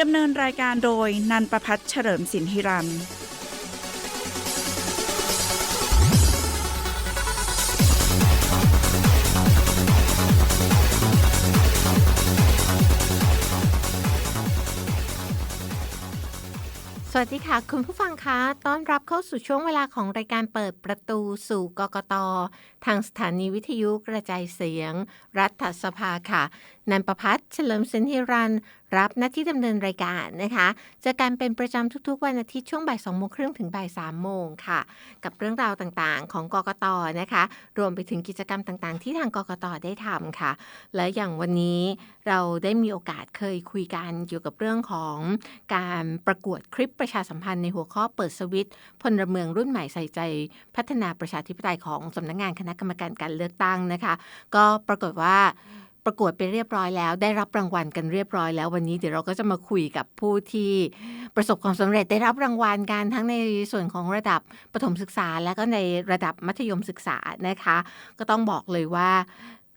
ดำเนินรายการโดยนันประพัฒน์เฉลิมสินธิรันสวัสดีค่ะ คุณผู้ฟังคะ ต้อนรับเข้าสู่ช่วงเวลาของรายการเปิดประตูสู่กกต ทางสถานีวิทยุกระจายเสียง รัฐสภาค่ะ นันประพัฒน์เฉลิมสินธิรัน รับหน้าที่ดำเนินรายการนะคะจะการเป็นประจำทุกๆ วันอาทิตย์ช่วงบ่าย2โมงครึ่งถึงบ่าย3โมงค่ะ กับเรื่องราวต่างๆ ของกกตนะคะ รวมไปถึงกิจกรรมต่างๆ ที่ทางกกตได้ทำค่ะ และอย่างวันนี้เราได้มีโอกาสเคยคุยกันเกี่ยวกับเรื่องของการประกวดคลิปประชาสัมพันธ์ในหัวข้อเปิดสวิตช์พลเมืองรุ่นใหม่ใส่ใจ พัฒนาประชาธิปไตยของสำนักงานคณะกรรมการการเลือกตั้งนะคะ ก็ปรากฏว่า ประกวดไปเรียบร้อยแล้ว ได้รับรางวัลกันเรียบร้อยแล้ววันนี้เดี๋ยวเราก็จะมาคุยกับผู้ที่ประสบความสำเร็จได้รับรางวัลกันทั้งในส่วนของระดับประถมศึกษา และก็ในระดับมัธยมศึกษานะคะ ก็ต้องบอกเลยว่า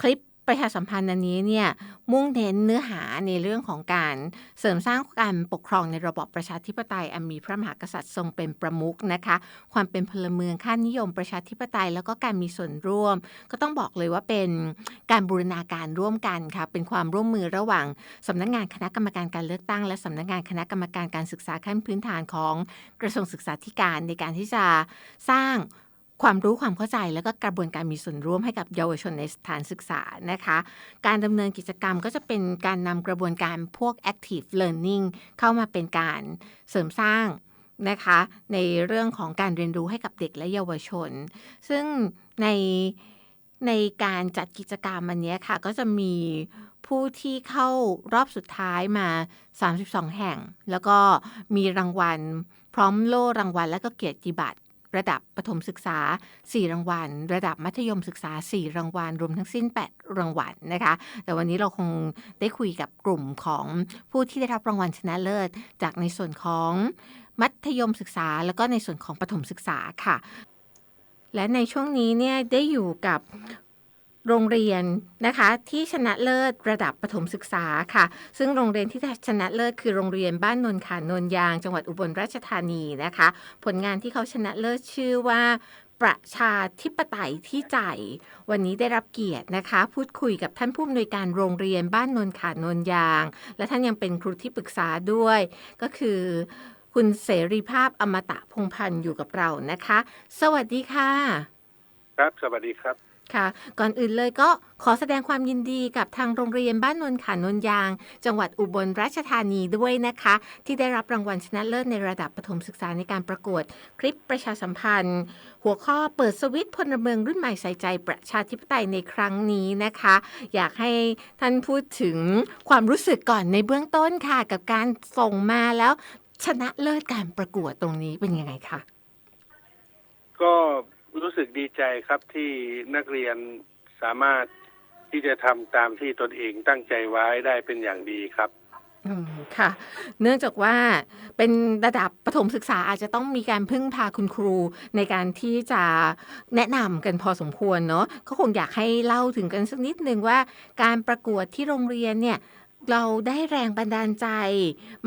คลิป ประชาสัมพันธ์อันนี้เนี่ยมุ่งเน้นเนื้อหาในเรื่องของการเสริมสร้างการปกครองในระบอบประชาธิปไตยอันมีพระมหากษัตริย์ทรงเป็นประมุขนะคะ ความเป็นพลเมืองค่านิยมประชาธิปไตย แล้วก็การมีส่วนร่วม ก็ต้องบอกเลยว่าเป็นการบูรณาการร่วมกันค่ะเป็นความร่วมมือระหว่างสำนักงานคณะกรรมการการเลือกตั้ง และสำนักงานคณะกรรมการการศึกษาขั้นพื้นฐานของกระทรวงศึกษาธิการในการที่จะสร้าง ความรู้ความเข้าใจแล้วก็กระบวนการมีส่วนร่วมให้กับเยาวชนในสถานศึกษานะคะ การดำเนินกิจกรรมก็จะเป็นการนำกระบวนการพวก active learning เข้ามาเป็นการเสริมสร้างนะคะ ในเรื่องของการเรียนรู้ให้กับเด็กและเยาวชน ซึ่งในในการจัดกิจกรรมอันนี้ค่ะ ก็จะมีผู้ที่เข้ารอบสุดท้ายมา 32 แห่ง แล้วก็มีรางวัลพร้อมโล่รางวัลและก็เกียรติบัตร ระดับประถมศึกษา 4 รางวัล ระดับมัธยมศึกษา 4 รางวัล รวมทั้งสิ้น 8 รางวัลนะคะ แต่วันนี้เราคงได้คุยกับกลุ่มของผู้ที่ได้รับรางวัลชนะเลิศ จากในส่วนของมัธยมศึกษา แล้วก็ในส่วนของประถมศึกษาค่ะและในช่วงนี้เนี่ยได้อยู่กับ โรงเรียนนะคะที่ชนะเลิศระดับประถมศึกษาค่ะ ซึ่งโรงเรียนที่ชนะเลิศคือโรงเรียนบ้านนนขานนยาง จังหวัดอุบลราชธานีนะคะ ผลงานที่เขาชนะเลิศชื่อว่าประชาธิปไตยที่ใจ วันนี้ได้รับเกียรตินะคะ พูดคุยกับท่านผู้อำนวยการโรงเรียนบ้านนนขานนยาง และท่านยังเป็นครูที่ปรึกษาด้วย ก็คือ คุณเสรีภาพอมตะพงษ์พันธ์อยู่กับเรานะคะ สวัสดีค่ะ ครับสวัสดีครับ ค่ะ ก่อนอื่นเลยก็ขอแสดงความยินดีกับทางโรงเรียนบ้านนนขานนยาง จังหวัดอุบลราชธานีด้วยนะคะ ที่ได้รับรางวัลชนะเลิศในระดับประถมศึกษาในการประกวดคลิปประชาสัมพันธ์ หัวข้อเปิดสวิตช์พลเมืองรุ่นใหม่ใส่ใจประชาธิปไตยในครั้งนี้นะคะ อยากให้ท่านพูดถึงความรู้สึกก่อนในเบื้องต้นค่ะ กับการส่งมาแล้วชนะเลิศการประกวดตรงนี้เป็นยังไงคะก็ รู้สึกดีใจครับที่นักเรียนสามารถที่จะทำตามที่ตนเองตั้งใจไว้ได้เป็นอย่างดีครับอืมค่ะ เนื่องจากว่าเป็นระดับประถมศึกษาอาจจะต้องมีการพึ่งพาคุณครูในการที่จะแนะนำกันพอสมควรเนาะก็คงอยากให้เล่าถึงกันสักนิดนึงว่าการประกวดที่โรงเรียนเนี่ย เราได้แรงบันดาลใจ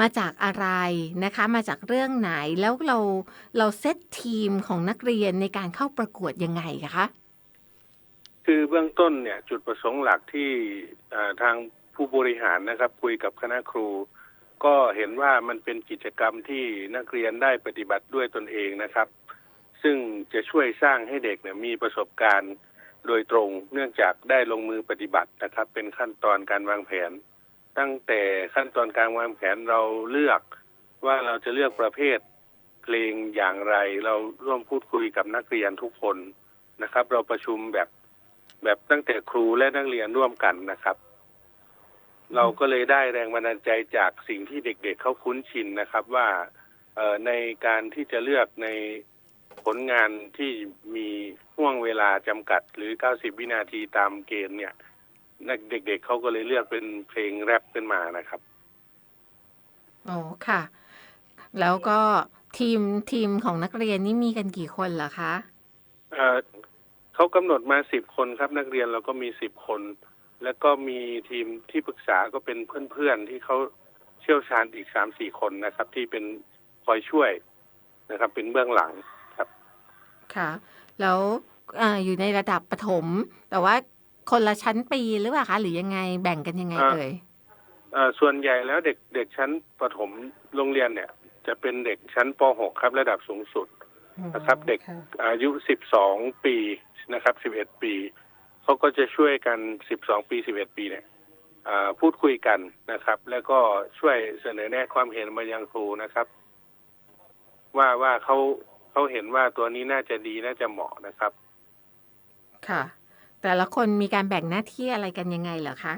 มาจากอะไรนะคะ มาจากเรื่องไหนแล้วเราเราเซตทีมของนักเรียนในการเข้าประกวดยังไงคะคือเบื้องต้นเนี่ย จุดประสงค์หลักที่ทางผู้บริหารนะครับ คุยกับคณะครู ก็เห็นว่ามันเป็นกิจกรรมที่นักเรียนได้ปฏิบัติด้วยตนเองนะครับ ซึ่งจะช่วยสร้างให้เด็กเนี่ยมีประสบการณ์โดยตรง เนื่องจากได้ลงมือปฏิบัตินะครับ เป็นขั้นตอนการวางแผน ตั้งแต่ขั้นตอนการวางแผนเราเลือกว่าเราจะเลือกประเภทเพลงอย่างไร เราร่วมพูดคุยกับนักเรียนทุกคนนะครับ เราประชุมแบบแบบตั้งแต่ครูและนักเรียนร่วมกันนะครับ เราก็เลยได้แรงบันดาลใจจากสิ่งที่เด็กๆเขาคุ้นชินนะครับว่าในการที่จะเลือกในผลงานที่มีห่วงเวลาจำกัดหรือ 90 วินาทีตามเกณฑ์เนี่ย เด็กๆเขาก็เลยเลือกเป็นเพลงแรปขึ้นมานะครับอ๋อค่ะ แล้วก็ทีมทีมของนักเรียนนี่มีกันกี่คนเหรอคะเอ่อเขากำหนดมาสิบคนครับ นักเรียนเราก็มีสิบคน แล้วก็มีทีมที่ปรึกษาก็เป็นเพื่อนๆที่เขาเชี่ยวชาญอีกสามสี่คนนะครับ ที่เป็นคอยช่วยนะครับ เป็นเบื้องหลังครับ ค่ะ แล้วอาอยู่ในระดับประถม แต่ว่า คนละชั้นปีหรือเปล่าคะหรือยังไงแบ่งกันยังไงอ่าเอ่ยเอ่อส่วนใหญ่แล้วเด็กเด็กชั้นประถมโรงเรียนเนี่ย จะเป็นเด็กชั้นป .6 ครับระดับสูงสุดนะครับเด็กอายุ 12 ปีนะครับ 11 ปีเขาก็จะช่วยกัน 12 ปี 11 ปีเนี่ยอ่าพูดคุยกันนะครับ แล้วก็ช่วยเสนอแนะความเห็นมายังครูนะครับ ว่าว่าเขาเขาเห็นว่าตัวนี้น่าจะดีน่าจะเหมาะนะครับ ค่ะ แต่ละคนมีการแบ่งหน้าที่อะไรกันยังไงเหรอคะ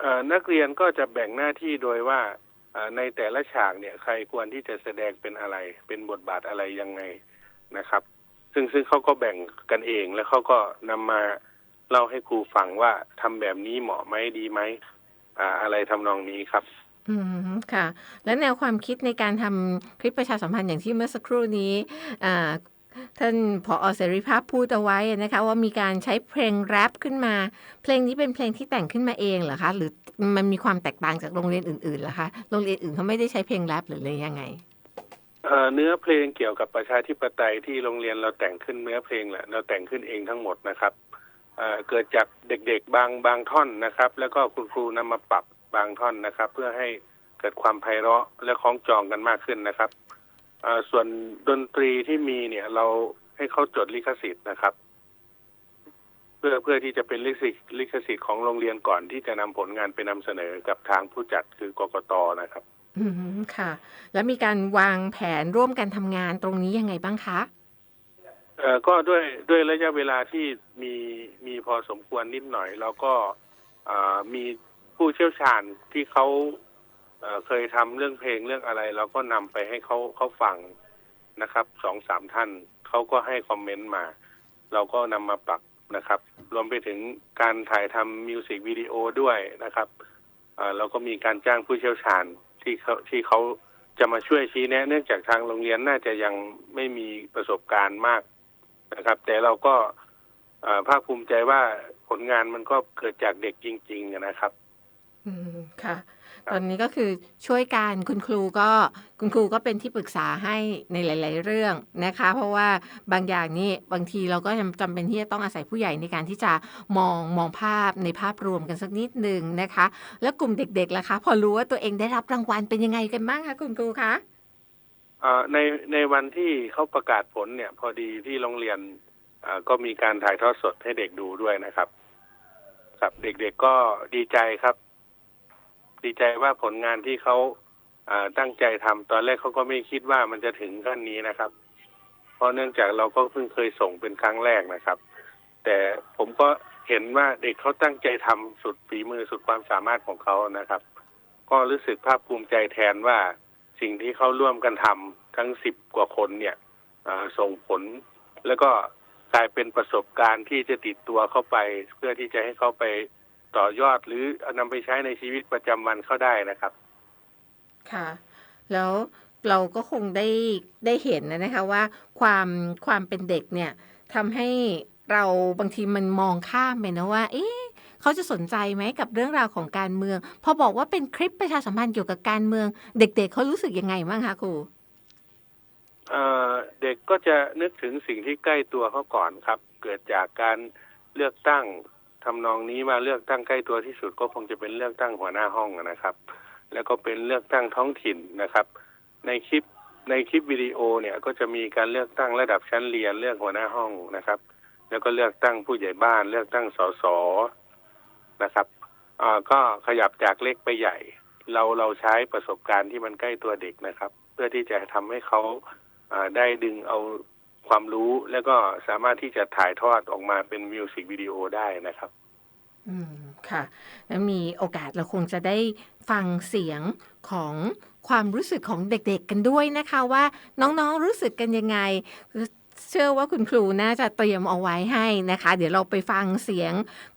เอ่อนักเรียนก็จะแบ่งหน้าที่โดยว่าเอ่อในแต่ละฉากเนี่ยใครควรที่จะแสดงเป็นอะไร เป็นบทบาทอะไรยังไงนะครับ ซึ่งซึ่งเขาก็แบ่งกันเองแล้วเขาก็นำมาเล่าให้ครูฟังว่าทำแบบนี้เหมาะไหมดีไหมอ่าอะไรทำนองนี้ครับ อืมค่ะ และแนวความคิดในการทำคลิปประชาสัมพันธ์อย่างที่เมื่อสักครู่นี้อ่า ท่านผอเสรีภาพพูดเอาไว้นะคะ ว่ามีการใช้เพลงแรปขึ้นมา เพลงนี้เป็นเพลงที่แต่งขึ้นมาเองเหรอคะ หรือมันมีความแตกต่างจากโรงเรียนอื่นๆเหรอคะโรงเรียนอื่นเขาไม่ได้ใช้เพลงแรปหรือเลยยังไงเอ่อเนื้อเพลงเกี่ยวกับประชาธิปไตยที่โรงเรียนเราแต่งขึ้นเนื้อเพลงแหละเราแต่งขึ้นเองทั้งหมดนะครับเอ่อเกิดจากเด็กๆบางบางท่อนนะครับ แล้วก็คุณครูนำมาปรับบางท่อนนะครับ เพื่อให้เกิดความไพเราะและคล้องจองกันมากขึ้นนะครับเอ่อ ส่วนดนตรีที่มีเนี่ยเราให้เขาจดลิขสิทธิ์นะครับ เพื่อเพื่อที่จะเป็นลิขสิทธิ์ลิขสิทธิ์ของโรงเรียนก่อนที่จะนำผลงานไปนำเสนอกับทางผู้จัดคือกกตนะครับ อืมค่ะ แล้วมีการวางแผนร่วมกันทำงานตรงนี้ยังไงบ้างคะเอ่อก็ด้วยด้วยระยะเวลาที่มีมีพอสมควรนิดหน่อย แล้วก็อ่ามีผู้เชี่ยวชาญที่เขา เคยทำเรื่องเพลงเรื่องอะไร เราก็นำไปให้เขาเขาฟังนะครับสองสามท่านเขาก็ให้คอมเมนต์มา เราก็นำมาปรับนะครับ รวมไปถึงการถ่ายทำมิวสิกวิดีโอด้วยนะครับเราก็มีการจ้างผู้เชี่ยวชาญที่เขาที่เขาจะมาช่วยชี้แนะ เนื่องจากทางโรงเรียนน่าจะยังไม่มีประสบการณ์มากนะครับ แต่เราก็ภาคภูมิใจว่าผลงานมันก็เกิดจากเด็กจริง ๆ นะครับ อืมค่ะ ตอนนี้ก็คือช่วยการคุณครูก็คุณครูก็เป็นที่ปรึกษาให้ในหลาย ๆ เรื่องนะคะ เพราะว่าบางอย่างนี่บางทีเราก็จำจำเป็นที่จะต้องอาศัยผู้ใหญ่ในการที่จะมองมองภาพในภาพรวมกันสักนิดหนึ่งนะคะ แล้วกลุ่มเด็กๆล่ะคะ พอรู้ว่าตัวเองได้รับรางวัลเป็นยังไงกันบ้างคะคุณครูคะเอ่อในในวันที่เขาประกาศผลเนี่ย พอดีที่โรงเรียนเอ่อก็มีการถ่ายทอดสดให้เด็กดูด้วยนะครับ ครับเด็กๆก็ดีใจครับ ดีใจว่าผลงานที่เขาตั้งใจทำตอนแรกเขาก็ไม่คิดว่ามันจะถึงขั้นนี้นะครับ เพราะเนื่องจากเราก็เพิ่งเคยส่งเป็นครั้งแรกนะครับ แต่ผมก็เห็นว่าเด็กเขาตั้งใจทำสุดฝีมือสุดความสามารถของเขานะครับ ก็รู้สึกภาคภูมิใจแทนว่าสิ่งที่เขาร่วมกันทำทั้งสิบกว่าคนเนี่ยส่งผล แล้วก็กลายเป็นประสบการณ์ที่จะติดตัวเข้าไป เพื่อที่จะให้เขาไป ต่อยอดหรือนำไปใช้ในชีวิตประจำวันเขาได้นะครับ ค่ะ แล้วเราก็คงได้ได้เห็นนะนะคะว่าความความเป็นเด็กเนี่ยทำให้เราบางทีมันมองข้ามไปนะว่า เอ๊ะเขาจะสนใจไหมกับเรื่องราวของการเมือง พอบอกว่าเป็นคลิปประชาสัมพันธ์เกี่ยวกับการเมือง เด็ก ๆเขารู้สึกยังไงบ้างคะครูเอ่อเด็กก็จะนึกถึงสิ่งที่ใกล้ตัวเขาก่อนครับ เกิดจากการเลือกตั้ง ทำนองนี้มาเลือกตั้งใกล้ตัวที่สุดก็คงจะเป็นเลือกตั้งหัวหน้าห้องนะครับ แล้วก็เป็นเลือกตั้งท้องถิ่นนะครับ ในคลิปในคลิปวิดีโอเนี่ยก็จะมีการเลือกตั้งระดับชั้นเรียนเลือกหัวหน้าห้องนะครับ แล้วก็เลือกตั้งผู้ใหญ่บ้าน เลือกตั้งสสนะครับอ่าก็ขยับจากเล็กไปใหญ่ เราเราใช้ประสบการณ์ที่มันใกล้ตัวเด็กนะครับ เพื่อที่จะทำให้เขาอ่าได้ดึงเอา ความรู้แล้วก็สามารถที่จะถ่ายทอดออกมาเป็นมิวสิกวิดีโอได้นะครับ อืมค่ะ แล้วมีโอกาสเราคงจะได้ฟังเสียงของความรู้สึกของเด็กๆกันด้วยนะคะว่าน้องๆรู้สึกกันยังไง เชื่อว่าคุณครูน่าจะเตรียมเอาไว้ให้นะคะ เดี๋ยวเราไปฟังเสียง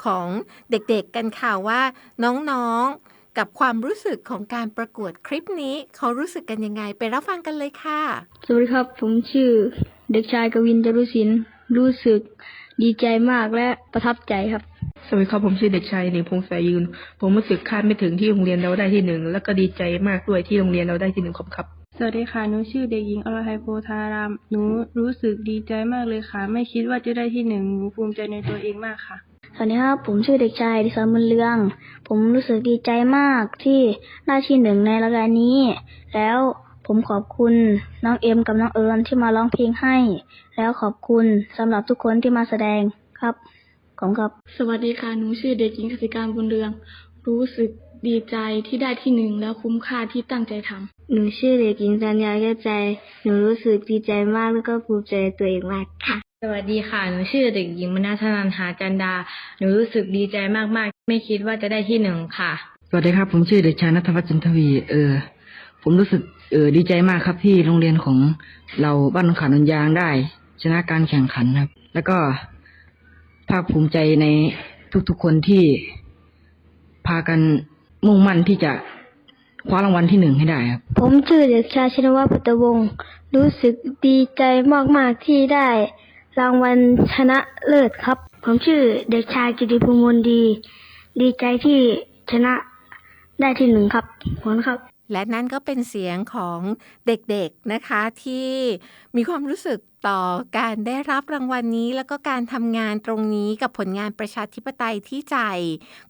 ของเด็กๆกันค่ะว่า น้องๆกับความรู้สึกของการประกวดคลิปนี้ เขารู้สึกกันยังไง ไปรับฟังกันเลยค่ะ สวัสดีครับ ผมชื่อ เด็กชายกวินจรุศิลป์รู้สึกดีใจมากและประทับใจครับ สวัสดีครับผมชื่อเด็กชายหนิงพงษ์สายยืน ผมรู้สึกคาดไม่ถึงที่โรงเรียนเราได้ที่หนึ่งแล้วก็ดีใจมากด้วยที่โรงเรียนเราได้ที่หนึ่งขอบคุณครับ สวัสดีค่ะหนูชื่อเด็กหญิงอรไทยโพธารามหนูรู้สึกดีใจมากเลยค่ะ ไม่คิดว่าจะได้ที่หนึ่งหนูภูมิใจในตัวเองมากค่ะสวัสดีครับ ผมชื่อเด็กชายดิสันบุญเรือง ผมรู้สึกดีใจมากที่ได้ที่หนึ่งในรายการนี้ แล้ว ผมขอบคุณน้องเอ็มกับน้องเอิญที่มาร้องเพลงให้ แล้วขอบคุณสำหรับทุกคนที่มาแสดงครับขอบคุณครับ สวัสดีค่ะ หนูชื่อเด็กหญิงกสิการบุญเรือง รู้สึกดีใจที่ได้ที่หนึ่งแล้วคุ้มค่าที่ตั้งใจทำ หนูชื่อเด็กหญิงสัญญาแก้วใจ หนูรู้สึกดีใจมากแล้วก็ภูมิใจในตัวเองมากค่ะ สวัสดีค่ะ หนูชื่อเด็กหญิงมนาธนันหาจันดา หนูรู้สึกดีใจมากๆ ไม่คิดว่าจะได้ที่หนึ่งค่ะ สวัสดีครับ ผมชื่อเด็กชายนัทวัฒน์จันทวี เออ ผมรู้สึก เออดีใจมากครับที่โรงเรียนของเราบ้านหนองขานนยางได้ ชนะการแข่งขันครับ แล้วก็ภาคภูมิใจในทุกๆคนที่พากันมุ่งมั่นที่จะคว้ารางวัลที่หนึ่งให้ได้ครับ ผมชื่อเด็กชายชินวัฒน์พุทธวงศ์รู้สึกดีใจมากๆที่ได้ รางวัลชนะเลิศครับ ผมชื่อเด็กชายกิติภูมิมนดี ดีใจที่ชนะได้ที่หนึ่งครับขอบคุณครับ และนั่นก็เป็นเสียงของเด็กๆนะคะที่มีความรู้สึก ต่อการได้รับรางวัลนี้ แล้วก็การทำงานตรงนี้กับผลงานประชาธิปไตยที่ใจ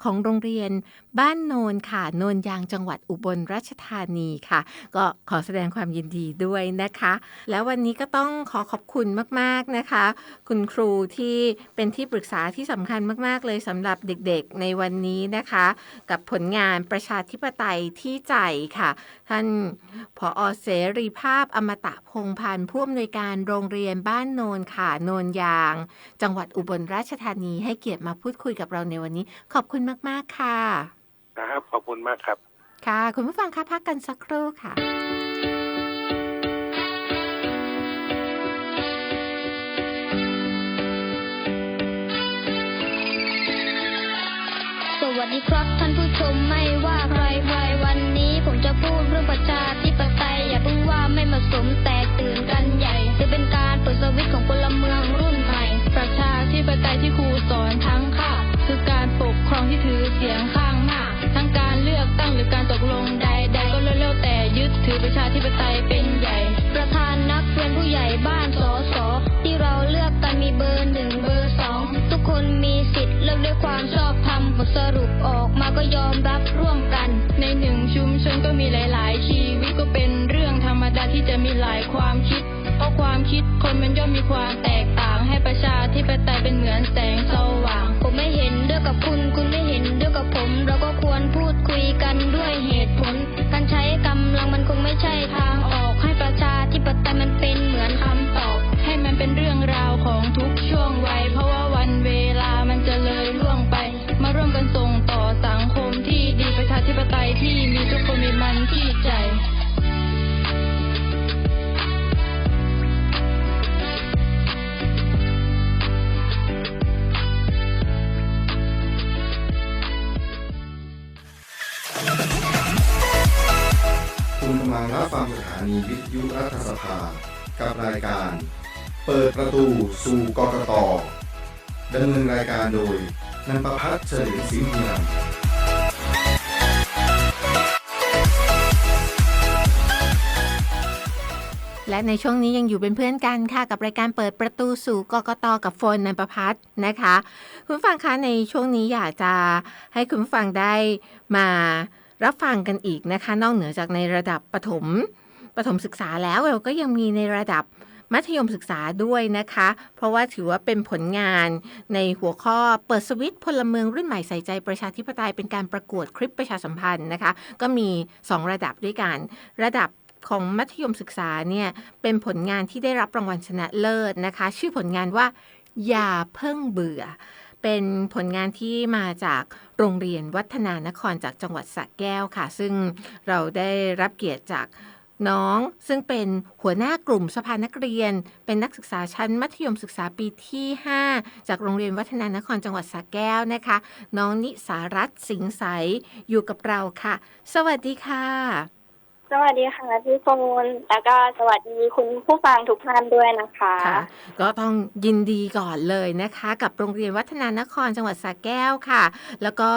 ของโรงเรียนบ้านโนนค่ะโนนยางจังหวัดอุบลราชธานีค่ะ ก็ขอแสดงความยินดีด้วยนะคะ แล้ววันนี้ก็ต้องขอขอบคุณมากๆนะคะ คุณครูที่เป็นที่ปรึกษาที่สำคัญมาก ๆ เลยสำหรับเด็กๆในวันนี้นะคะ กับผลงานประชาธิปไตยที่ใจค่ะ ท่านผอเสรีภาพอมตะพงพันธ์ผู้อำนวยการโรงเรียนบ้านโนนค่ะโนนยาง จังหวัดอุบลราชธานีให้เกียรติมาพูดคุยกับเราในวันนี้ ขอบคุณมาก ๆ ค่ะนะครับ ขอบคุณมากครับ ค่ะ คุณผู้ฟังคะพักกันสักครู่ค่ะสวัสดีครับท่านผู้ชมไม่ว่าใครใครวันนี้ ผมจะพูดเรื่องประชาธิปไตยอย่าเพิ่งว่าไม่เหมาะสมแต วิตของพลเมืองรุ่นใหม่ ประชาธิปไตยที่ครูสอนทั้งค่ะ คือการปกครองที่ถือเสียงข้างมาก ทั้งการเลือกตั้งหรือการตกลงใด ๆ ก็เร็วๆแต่ยึดถือประชาธิปไตยเป็นใหญ่ ประธานนักเรียนผู้ใหญ่บ้านสอสอที่เราเลือกกันมีเบอร์หนึ่งเบอร์สองทุกคนมีสิทธิ์เลือกด้วยความชอบธรรมบทสรุปออกมาก็ยอมรับร่วมกัน ในหนึ่งชุมชนก็มีหลาย ความคิดคนมันย่อมมีความแตกต่างให้ประชาธิปไตยเป็นเหมือนแสงสว่างำลังรับฟังสถานีวิทยุรัฐสภา กับรายการ เปิดประตูสู่กกตดำเนินรายการโดย นันประพัฒน์เฉลิมศรีเมืองและในช่วงนี้ยังอยู่เป็นเพื่อนกันค่ะ กับรายการเปิดประตูสู่กกตกับโฟนนันประพัฒน์นะคะ คุณฟังคะในช่วงนี้อยากจะให้คุณฟังได้มา รับฟังกันอีกนะคะ นอกเหนือจากในระดับประถมประถมศึกษาแล้วเราก็ยังมีในระดับมัธยมศึกษาด้วยนะคะ เพราะว่าถือว่าเป็นผลงานในหัวข้อเปิดสวิตพลเมืองรุ่นใหม่ใส่ใจประชาธิปไตยเป็นการประกวดคลิปประชาสัมพันธ์นะคะ ก็มี 2 ระดับด้วยกัน ระดับของมัธยมศึกษาเนี่ยเป็นผลงานที่ได้รับรางวัลชนะเลิศนะคะ ชื่อผลงานว่าอย่าเพิ่งเบื่อ เป็นผลงานที่มาจากโรงเรียนวัฒนานครจากจังหวัดสระแก้วค่ะ ซึ่งเราได้รับเกียรติจากน้องซึ่งเป็นหัวหน้ากลุ่มสภานักเรียน เป็นนักศึกษาชั้นมัธยมศึกษาปีที่ 5 จากโรงเรียนวัฒนานครจังหวัดสระแก้วนะคะ น้องนิสารัตน์สิงห์ใสอยู่กับเราค่ะ สวัสดีค่ะ สวัสดีค่ะพี่โฟนแล้วก็สวัสดีคุณผู้ฟังทุกท่านด้วยนะคะ ค่ะ ก็ต้องยินดีก่อนเลยนะคะ กับโรงเรียนวัฒนานครจังหวัดสระแก้วค่ะ แล้วก็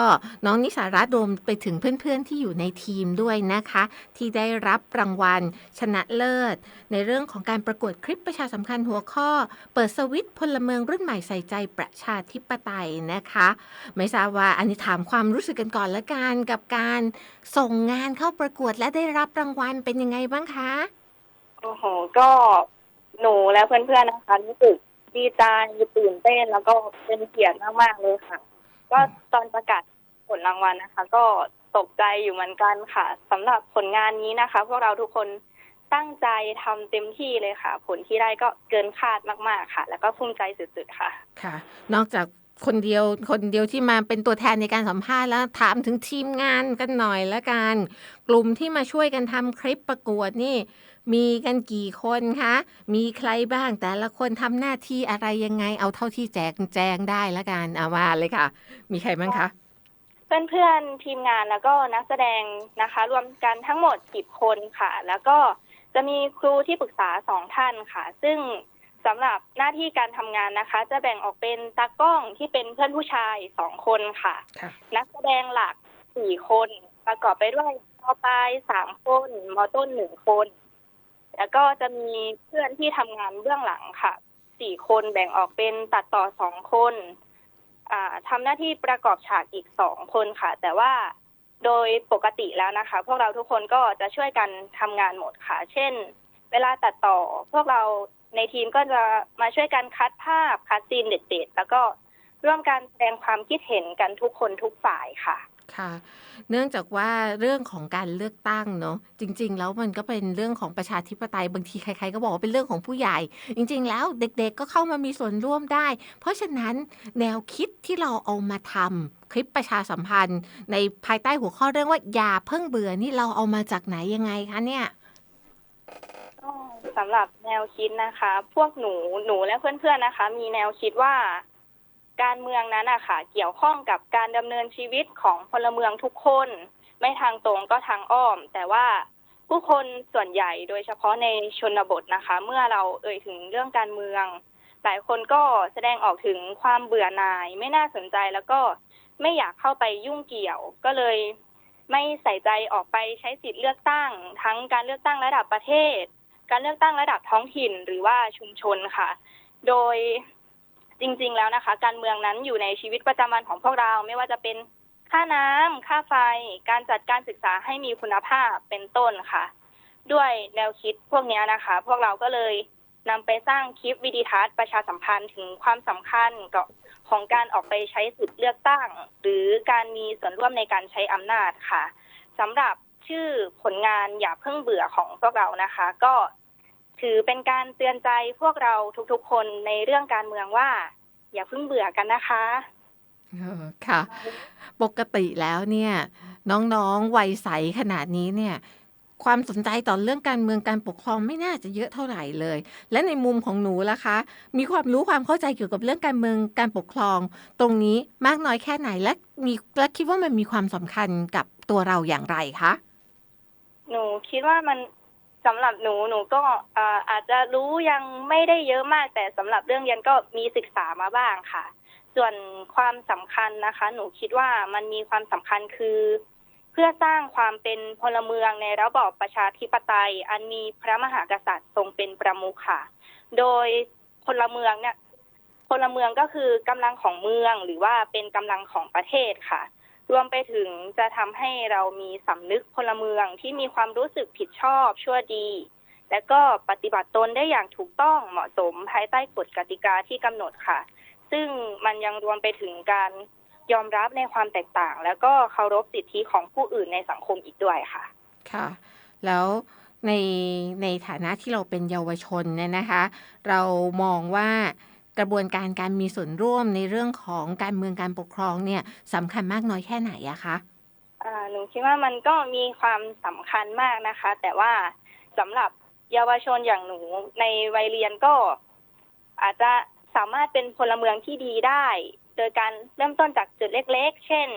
น้องนิสารัตน์รวมไปถึงเพื่อนๆที่อยู่ในทีมด้วยนะคะ ที่ได้รับรางวัลชนะเลิศ ในเรื่องของการประกวดคลิปประชาสัมพันธ์หัวข้อ เปิดสวิตช์พลเมืองรุ่นใหม่ใส่ใจประชาธิปไตยนะคะ ไม่ทราบว่าอันนี้ถามความรู้สึกกันก่อนละกันกับการส่งงานเข้าประกวดและได้รับรางวัลเป็นยังไงบ้างคะ โอ้โห ก็หนูและเพื่อนๆนะคะรู้สึกดีใจตื่นเต้นแล้วก็เป็นเกียรติมากๆเลยค่ะ ก็ตอนประกาศผลรางวัลนะคะ ก็ตกใจอยู่เหมือนกันค่ะสำหรับผลงานนี้นะคะ พวกเราทุกคนตั้งใจทำเต็มที่เลยค่ะ ผลที่ได้ก็เกินคาดมากๆค่ะ แล้วก็ภูมิใจสุดๆค่ะ ค่ะ นอกจาก คนเดียวคนเดียวที่มาเป็นตัวแทนในการสัมภาษณ์แล้วถามถึงทีมงานกันหน่อยละกัน กลุ่มที่มาช่วยกันทำคลิปประกวดนี่ มีกันกี่คนคะ มีใครบ้างแต่ละคนทำหน้าที่อะไรยังไง เอาเท่าที่แจกแจงได้ละกันเอามาเลยค่ะ มีใครบ้างคะเพื่อนๆทีมงานแล้วก็นักแสดงนะคะ รวมกันทั้งหมด10คนค่ะ แล้วก็จะมีครูที่ปรึกษาสองท่านค่ะ ซึ่ง สำหรับหน้าที่การทำงานนะคะ จะแบ่งออกเป็นตากล้องที่เป็นเพื่อนผู้ชายสองคนค่ะค่ะนักแสดงหลักสี่คน ประกอบไปด้วยมปลายสามคนมต้นหนึ่งคน แล้วก็จะมีเพื่อนที่ทำงานเบื้องหลังค่ะสี่คนแบ่งออกเป็นตัดต่อสองคนอ่าทำหน้าที่ประกอบฉากอีกสองคนค่ะ แต่ว่าโดยปกติแล้วนะคะ พวกเราทุกคนก็จะช่วยกันทำงานหมดค่ะ เช่น เวลาตัดต่อพวกเรา ในทีมก็จะมาช่วยกันคัดภาพคัดซีนเด็ดๆ แล้วก็ร่วมกันแสดงความคิดเห็นกันทุกคนทุกฝ่ายค่ะค่ะ เนื่องจากว่าเรื่องของการเลือกตั้งเนาะจริง ๆ แล้วมันก็เป็นเรื่องของประชาธิปไตยบางทีใครๆก็บอกว่าเป็นเรื่องของผู้ใหญ่ จริง ๆ แล้วเด็กๆก็เข้ามามีส่วนร่วมได้ เพราะฉะนั้นแนวคิดที่เราเอามาทำคลิปประชาสัมพันธ์ ในภายใต้หัวข้อเรื่องว่าอย่าเพิ่งเบื่อนี่เราเอามาจากไหนยังไงคะเนี่ย สำหรับแนวคิดนะคะ พวกหนูหนูและเพื่อนๆนะคะ มีแนวคิดว่า การเมืองนั้นอะค่ะเกี่ยวข้องกับการดำเนินชีวิตของพลเมืองทุกคน ไม่ทางตรงก็ทางอ้อม แต่ว่าผู้คนส่วนใหญ่โดยเฉพาะในชนบทนะคะ เมื่อเราเอ่ยถึงเรื่องการเมือง หลายคนก็แสดงออกถึงความเบื่อหน่าย ไม่น่าสนใจแล้วก็ไม่อยากเข้าไปยุ่งเกี่ยวก็เลยไม่ใส่ใจออกไปใช้สิทธิ์เลือกตั้ง ทั้งการเลือกตั้งระดับประเทศ การเลือกตั้งระดับท้องถิ่นหรือว่าชุมชนค่ะ โดยจริง ๆ แล้วนะคะ การเมืองนั้นอยู่ในชีวิตประจำวันของพวกเราไม่ว่าจะเป็นค่าน้ำค่าไฟ การจัดการศึกษาให้มีคุณภาพเป็นต้นค่ะ ด้วยแนวคิดพวกนี้นะคะ พวกเราก็เลยนำไปสร้างคลิปวิดีทัศน์ประชาสัมพันธ์ถึงความสำคัญของการออกไปใช้สิทธิ์เลือกตั้ง หรือการมีส่วนร่วมในการใช้อำนาจค่ะสำหรับชื่อผลงานอย่าเพิ่งเบื่อของพวกเรานะคะ ก็ ถือเป็นการเตือนใจพวกเราทุกๆ คนในเรื่องการเมืองว่า อย่าเพิ่งเบื่อกันนะคะเออค่ะ ปกติแล้วเนี่ย น้องๆวัยใสขนาดนี้เนี่ย ความสนใจต่อเรื่องการเมืองการปกครองไม่น่าจะเยอะเท่าไหร่เลย และในมุมของหนูล่ะคะ มีความรู้ความเข้าใจเกี่ยวกับเรื่องการเมืองการปกครอง ตรงนี้มากน้อยแค่ไหนและมีและคิดว่ามันมีความสำคัญกับตัวเราอย่างไรคะหนูคิดว่ามัน สำหรับหนูหนูก็อาจจะรู้ยังไม่ได้เยอะมาก แต่สำหรับเรื่องเรียนก็มีศึกษามาบ้างค่ะ ส่วนความสำคัญนะคะ หนูคิดว่ามันมีความสำคัญคือ เพื่อสร้างความเป็นพลเมืองในระบอบประชาธิปไตย อันมีพระมหากษัตริย์ทรงเป็นประมุขค่ะ โดยพลเมืองเนี่ยพลเมืองก็คือกำลังของเมืองหรือว่าเป็นกำลังของประเทศค่ะ รวมไปถึงจะทำให้เรามีสำนึกพลเมืองที่มีความรู้สึกผิดชอบชั่วดี และก็ปฏิบัติตนได้อย่างถูกต้องเหมาะสมภายใต้กฎกติกาที่กำหนดค่ะ ซึ่งมันยังรวมไปถึงการยอมรับในความแตกต่าง แล้วก็เคารพสิทธิของผู้อื่นในสังคมอีกด้วยค่ะ ค่ะ แล้วในในฐานะที่เราเป็นเยาวชนเนี่ยนะคะ เรามองว่า ระบวนการการมีส่วนร่วมในเรื่องของการเมืองการปกครองเนี่ยสำคัญมากน้อยแค่ไหนอะคะหนูคิดว่ามันก็มีความสำคัญมากนะคะ แต่ว่าสำหรับเยาวชนอย่างหนูในวัยเรียนก็ อาจจะสามารถเป็นพลเมืองที่ดีได้ โดยการเริ่มต้นจากจุดเล็ก ๆ เช่น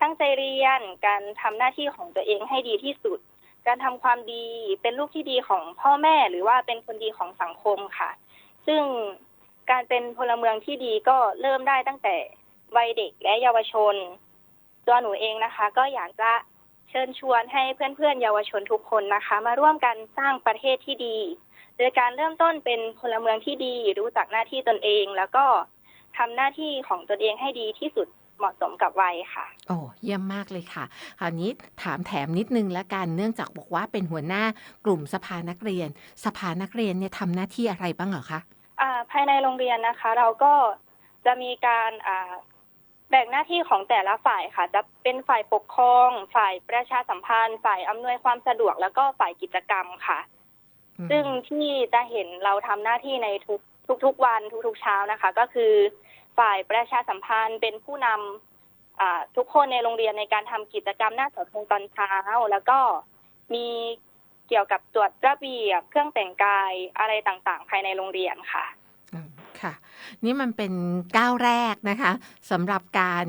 ตั้งใจเรียนการทำหน้าที่ของตัวเองให้ดีที่สุด การทำความดีเป็นลูกที่ดีของพ่อแม่หรือว่าเป็นคนดีของสังคมค่ะ ซึ่ง การเป็นพลเมืองที่ดีก็เริ่มได้ตั้งแต่วัยเด็กและเยาวชน ตัวหนูเองนะคะ ก็อยากจะเชิญชวนให้เพื่อนๆเยาวชนทุกคนนะคะ มาร่วมกันสร้างประเทศที่ดี โดยการเริ่มต้นเป็นพลเมืองที่ดี รู้จักหน้าที่ตนเอง แล้วก็ทำหน้าที่ของตนเองให้ดีที่สุดเหมาะสมกับวัยค่ะ โอ้เยี่ยมมากเลยค่ะ คราวนี้ถามแถมนิดนึงละกัน เนื่องจากบอกว่าเป็นหัวหน้ากลุ่มสภานักเรียน สภานักเรียนเนี่ยทำหน้าที่อะไรบ้างเหรอคะ ภายในโรงเรียนนะคะ เราก็จะมีการอ่าแบ่งหน้าที่ของแต่ละฝ่ายค่ะ จะเป็นฝ่ายปกครอง ฝ่ายประชาสัมพันธ์ ฝ่ายอำนวยความสะดวกแล้วก็ฝ่ายกิจกรรมค่ะ ซึ่งที่จะเห็นเราทำหน้าที่ในทุกทุกๆวันทุกๆเช้านะคะ ก็คือฝ่ายประชาสัมพันธ์เป็นผู้นำอ่าทุกคนในโรงเรียนในการทำกิจกรรมหน้าเสาธงตอนเช้า แล้วก็มี เกี่ยวกับตรวจระเบียบเครื่องแต่งกายอะไรต่างๆ ภายในโรงเรียนค่ะค่ะ นี่มันเป็นก้าวแรกนะคะสำหรับการ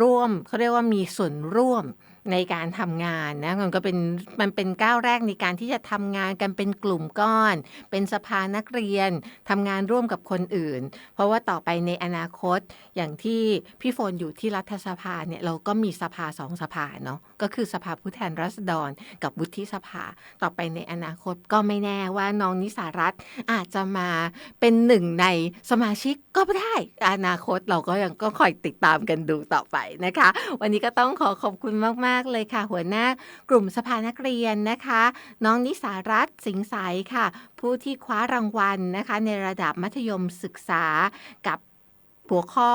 ร่วมเขาเรียกว่ามีส่วนร่วม ในการทำงานนะมันก็เป็นมันเป็นก้าวแรกในการที่จะทำงานกันเป็นกลุ่มก้อน เป็นสภานักเรียนทำงานร่วมกับคนอื่น เพราะว่าต่อไปในอนาคตอย่างที่พี่โฟนอยู่ที่รัฐสภาเนี่ยเราก็มีสภาสองสภาเนาะก็คือสภาผู้แทนราษฎร กับวุฒิสภา ต่อไปในอนาคตก็ไม่แน่ว่าน้องนิสารัตอาจจะมาเป็นหนึ่งในสมาชิกก็ได้อนาคตเราก็ยังก็คอยติดตามกันดูต่อไปนะคะ วันนี้ก็ต้องขอขอบคุณมากๆ เลยค่ะ หัวหน้ากลุ่มสภานักเรียนนะคะ น้องนิสารัตน์สิงห์ใสค่ะ ผู้ที่คว้ารางวัลนะคะ ในระดับมัธยมศึกษากับหัวข้อ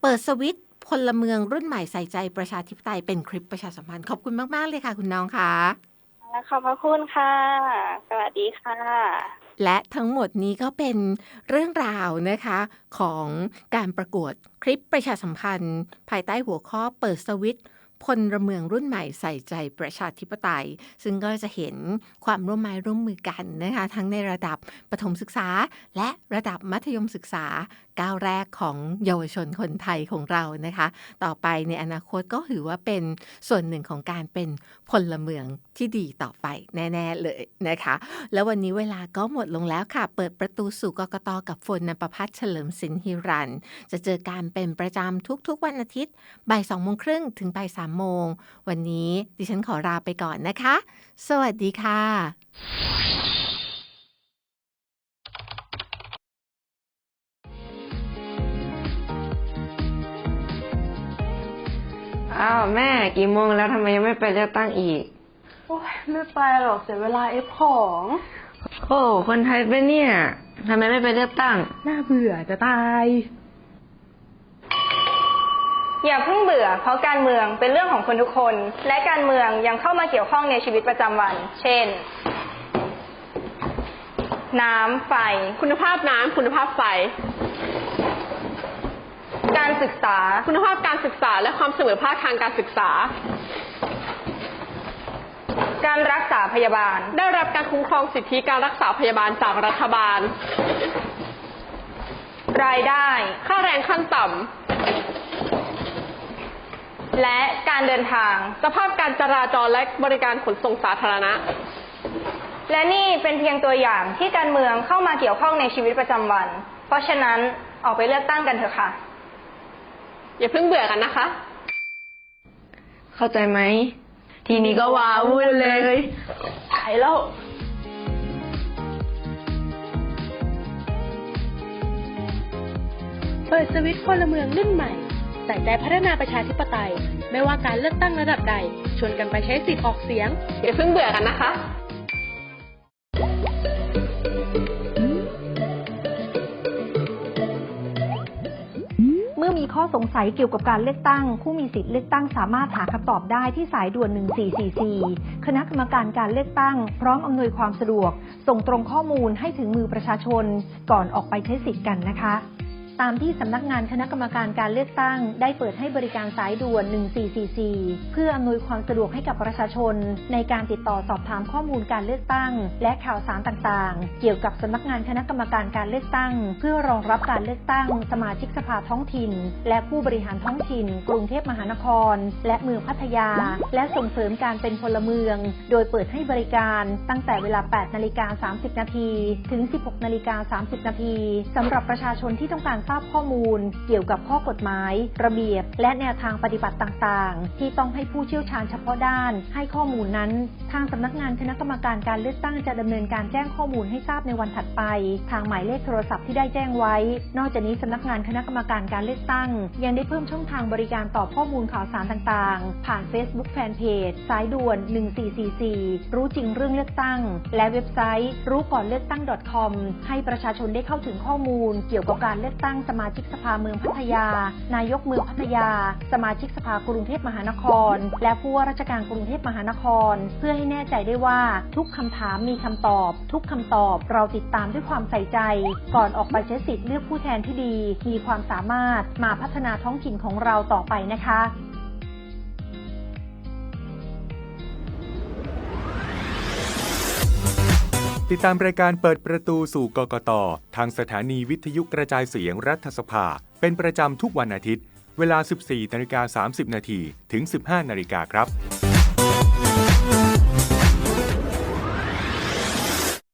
เปิดสวิตช์พลเมืองรุ่นใหม่ใส่ใจประชาธิปไตยเป็นคลิปประชาสัมพันธ์ขอบคุณมาก ๆ เลยค่ะ คุณน้องค่ะขอบพระคุณค่ะ สวัสดีค่ะ และทั้งหมดนี้ก็เป็นเรื่องราวนะคะของการประกวดคลิปประชาสัมพันธ์ ภายใต้หัวข้อเปิดสวิตช์ พลเมืองรุ่นใหม่ใส่ใจประชาธิปไตย ซึ่งก็จะเห็นความร่วมไม้ร่วมมือกันนะคะทั้งในระดับประถมศึกษา และระดับมัธยมศึกษาก้าวแรกของเยาวชนคนไทยของเรานะคะ ต่อไปในอนาคตก็ถือว่าเป็นส่วนหนึ่งของการเป็นพลเมืองที่ดีต่อไปแน่ ๆ เลยนะคะ แล้ววันนี้เวลาก็หมดลงแล้วค่ะ เปิดประตูสู่กกตกับฝนนันประพัฒน์เฉลิมสินฮิรัน จะเจอการเป็นประจำทุกๆวันอาทิตย์บ่ายสองโมงครึ่งถึงบ่ายสามโมง วันนี้ดิฉันขอลาไปก่อนนะคะ สวัสดีค่ะ อ้าวแม่กี่โมงแล้วทำไมยังไม่ไปเลือกตั้งอีก โอ้ยไม่ไปหรอกเสียเวลาเอฟของโอ้คนไทยเป็นเนี่ยทำไมไม่ไปเลือกตั้ง น่าเบื่อจะตาย อย่าเพิ่งเบื่อ เพราะการเมืองเป็นเรื่องของคนทุกคน และการเมืองยังเข้ามาเกี่ยวข้องในชีวิตประจำวัน เช่น น้ำไฟ คุณภาพน้ำคุณภาพไฟ การศึกษา คุณภาพการศึกษาและความเสมอภาคทางการศึกษา การรักษาพยาบาล ได้รับการคุ้มครองสิทธิการรักษาพยาบาลจากรัฐบาล รายได้ ค่าแรงขั้นต่ และการเดินทางำสภาพการจราจรและบริการขนส่งสาธารณะ และนี่เป็นเพียงตัวอย่างที่การเมืองเข้ามาเกี่ยวข้องในชีวิตประจำวัน เพราะฉะนั้นออกไปเลือกตั้งกันเถอะค่ะ อย่าเพิ่งเบื่อกันนะคะ เข้าใจไหม ทีนี้ก็ว้าวุ่นเลยขายแล้วเปิดสวิตช์พลเมืองรุ่นใหม่ ใส่ใจพัฒนาประชาธิปไตย ไม่ว่าการเลือกตั้งระดับใด ชวนกันไปใช้สิทธิ์ออกเสียงอย่าเพิ่งเบื่อกันนะคะเมื่อมีข้อสงสัยเกี่ยวกับการเลือกตั้ง ผู้มีสิทธิ์เลือกตั้งสามารถหาคำตอบได้ที่สายด่วน 1444 คณะกรรมการการเลือกตั้ง พร้อมอำนวยความสะดวก ส่งตรงข้อมูลให้ถึงมือประชาชน ก่อนออกไปใช้สิทธิ์กันนะคะ ตามที่สำนักงานคณะกรรมการการเลือกตั้ง ได้เปิดให้บริการสายด่วน 1444 เพื่ออำนวยความสะดวกให้กับประชาชน ในการติดต่อสอบถามข้อมูลการเลือกตั้ง และข่าวสารต่างๆ เกี่ยวกับสำนักงานคณะกรรมการการเลือกตั้ง เพื่อรองรับการเลือกตั้ง สมาชิกสภาท้องถิ่น และผู้บริหารท้องถิ่น กรุงเทพมหานคร และเมืองพัทยา และส่งเสริมการเป็นพลเมือง โดยเปิดให้บริการตั้งแต่เวลา 8 นาฬิกา 30 นาที ถึง 16 นาฬิกา 30 นาทีสำหรับประชาชนที่ต้องการทราบข้อมูล เกี่ยวกับข้อกฎหมาย ระเบียบ และแนวทางปฏิบัติต่างๆ ที่ต้องให้ผู้เชี่ยวชาญเฉพาะด้าน ให้ข้อมูลนั้น ทางสำนักงานคณะกรรมการการเลือกตั้งจะดำเนินการแจ้งข้อมูลให้ทราบในวันถัดไป ทางหมายเลขโทรศัพท์ที่ได้แจ้งไว้ นอกจากนี้สำนักงานคณะกรรมการการเลือกตั้ง ยังได้เพิ่มช่องทางบริการตอบข้อมูลข่าวสารต่างๆ ผ่าน Facebook Fanpage สายด่วน 1444 รู้จริงเรื่องเลือกตั้ง และเว็บไซต์รู้ก่อนเลือกตั้ง .com ให้ประชาชนได้เข้าถึงข้อมูล เกี่ยวกับการเลือกตั้งสมาชิกสภาเมืองพัทยา นายกเมืองพัทยา สมาชิกสภากรุงเทพมหานคร และผู้ว่าราชการกรุงเทพมหานคร เพื่อให้แน่ใจได้ว่าทุกคำถามมีคำตอบ ทุกคำตอบเราติดตามด้วยความใส่ใจ ก่อนออกไปใช้สิทธิ์เลือกผู้แทนที่ดี มีความสามารถมาพัฒนาท้องถิ่นของเราต่อไปนะคะ ติดตามรายการเปิดประตูสู่กกต ทางสถานีวิทยุกระจายเสียงรัฐสภา เป็นประจำทุกวันอาทิตย์ เวลา 14นาฬิกา30 นาทีถึง 15นาฬิกาครับ